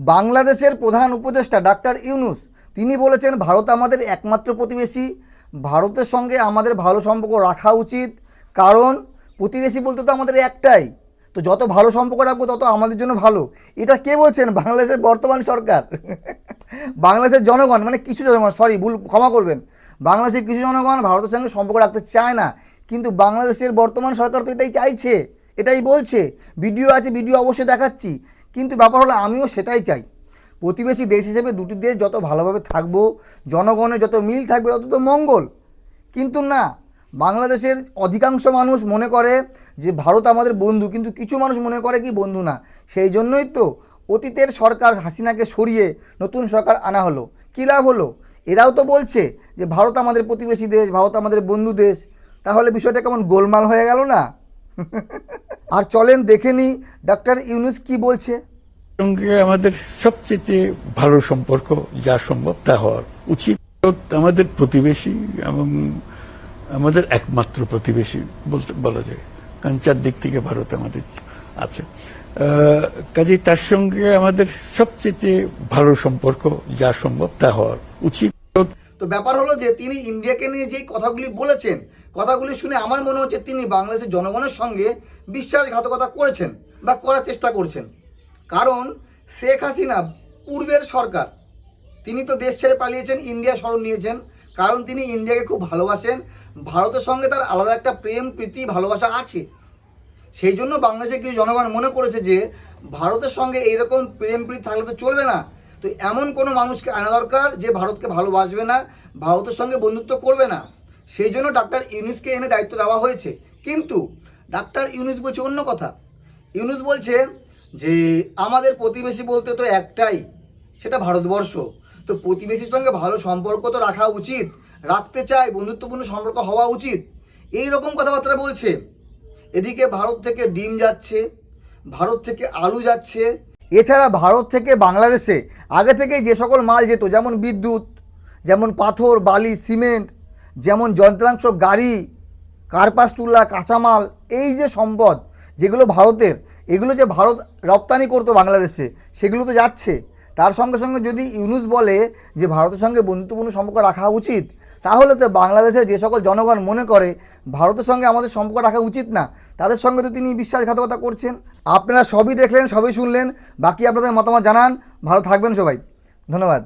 বাংলাদেশের প্রধান উপদেষ্টা ডাক্তার ইউনুস, তিনি বলেছেন, ভারত আমাদের একমাত্র প্রতিবেশী। ভারতের সঙ্গে আমাদের ভালো সম্পর্ক রাখা উচিত। কারণ, প্রতিবেশী বলতে তো আমাদের একটাই। তো যত ভালো সম্পর্ক রাখব, তত আমাদের জন্য ভালো। এটা কে বলছেন? বাংলাদেশের বর্তমান সরকার। বাংলাদেশের জনগণ মানে কিছু জনগণ সরি ভুল, ক্ষমা করবেন। বাংলাদেশের কিছু জনগণ ভারতের সঙ্গে সম্পর্ক রাখতে চায় না। কিন্তু বাংলাদেশের বর্তমান সরকার তো এটাই চাইছে, এটাই বলছে। ভিডিও আছে, ভিডিও অবশ্যই দেখাচ্ছি। কিন্তু ব্যাপার হলো আমিও সেটাই চাই। প্রতিবেশী দেশ হিসেবে দুটি দেশ যত ভালোভাবে থাকব, জনগণের যত মিল থাকবে তত তো মঙ্গল। কিন্তু না, বাংলাদেশের অধিকাংশ মানুষ মনে করে যে ভারত আমাদের বন্ধু, কিন্তু কিছু মানুষ মনে করে কি বন্ধু না। সেই জন্যই তো অতীতের সরকার হাসিনাকে সরিয়ে নতুন সরকার আনা হলো। কী লাভ হলো? এরাও তো বলছে যে ভারত আমাদের প্রতিবেশী দেশ, ভারত আমাদের বন্ধু দেশ। তাহলে বিষয়টা কেমন গোলমাল হয়ে গেল না? আর চলেন দেখে নিই, ডাক্তার ইউনুস কি বলছে? সঙ্গে আমাদের সবচেয়ে ভালো সম্পর্ক যা সম্ভব তা হওয়ার উচিত। আমাদের প্রতিবেশী এবং আমাদের একমাত্র প্রতিবেশী বলতে বলা যায়। কারণ চারদিক থেকে ভারত আমাদের আছে। কাজেই তার সঙ্গে আমাদের সবচেয়ে ভালো সম্পর্ক যা সম্ভব তা হওয়ার উচিত। তো ব্যাপার হলো যে তিনি ইন্ডিয়াকে নিয়ে যেই কথাগুলি বলেছেন, কথাগুলি শুনে আমার মনে হচ্ছে তিনি বাংলাদেশের জনগণের সঙ্গে বিশ্বাসঘাতকতা করেছেন বা করার চেষ্টা করছেন। কারণ শেখ হাসিনা পূর্বের সরকার। তিনি তো দেশ ছেড়ে পালিয়েছেন, ইন্ডিয়া শরণ নিয়েছেন। কারণ তিনি ইন্ডিয়াকে খুব ভালোবাসেন। ভারতের সঙ্গে তার আলাদা একটা প্রেম, প্রীতি, ভালোবাসা আছে। সেই জন্য বাংলাদেশের কিছু জনগণ মনে করেছে যে, ভারতের সঙ্গে এইরকম প্রেম, প্রীতি থাকলে তো চলবে না। তো এমন কোনো মানুষকে আনা দরকার যে ভারতকে ভালোবাসবে না, ভারতের সঙ্গে বন্ধুত্ব করবে না। সেই জন্য ডাক্তার ইউনুসকে এনে দায়িত্ব দেওয়া হয়েছে। কিন্তু ডাক্তার ইউনুস বলছে অন্য কথা। ইউনুস বলছে যে আমাদের প্রতিবেশী বলতে তো একটাই, সেটা ভারতবর্ষ। তো প্রতিবেশীর সঙ্গে ভালো সম্পর্ক তো রাখা উচিত, রাখতে চাই বন্ধুত্বপূর্ণ সম্পর্ক হওয়া উচিত। এই রকম কথাবার্তা বলছে। এদিকে ভারত থেকে ডিম যাচ্ছে, ভারত থেকে আলু যাচ্ছে। এছাড়া ভারত থেকে বাংলাদেশে আগে থেকে যে সকল মাল যেত, যেমন বিদ্যুৎ, যেমন পাথর, বালি, সিমেন্ট, যেমন যন্ত্রাংশ, গাড়ি, কার্পাস, তুলা, কাঁচামাল, এই যে সম্পদ, যেগুলো ভারতের এগুলো যে ভারত রপ্তানি করতো বাংলাদেশে, সেগুলো তো যাচ্ছে। তার সঙ্গে সঙ্গে যদি ইউনুস বলে যে ভারতের সঙ্গে বন্ধুত্বপূর্ণ সম্পর্ক রাখা উচিত, তাহলে তো বাংলাদেশে যে সকল জনগণ মনে করে ভারতের সঙ্গে আমাদের সম্পর্ক রাখা উচিত না। তাদের সঙ্গে তো তিনি বিশ্বাসঘাতকতা করছেন। আপনারা সবই দেখলেন, সবই শুনলেন। বাকি আপনাদের মতামত জানান। ভালো থাকবেন সবাই। ধন্যবাদ।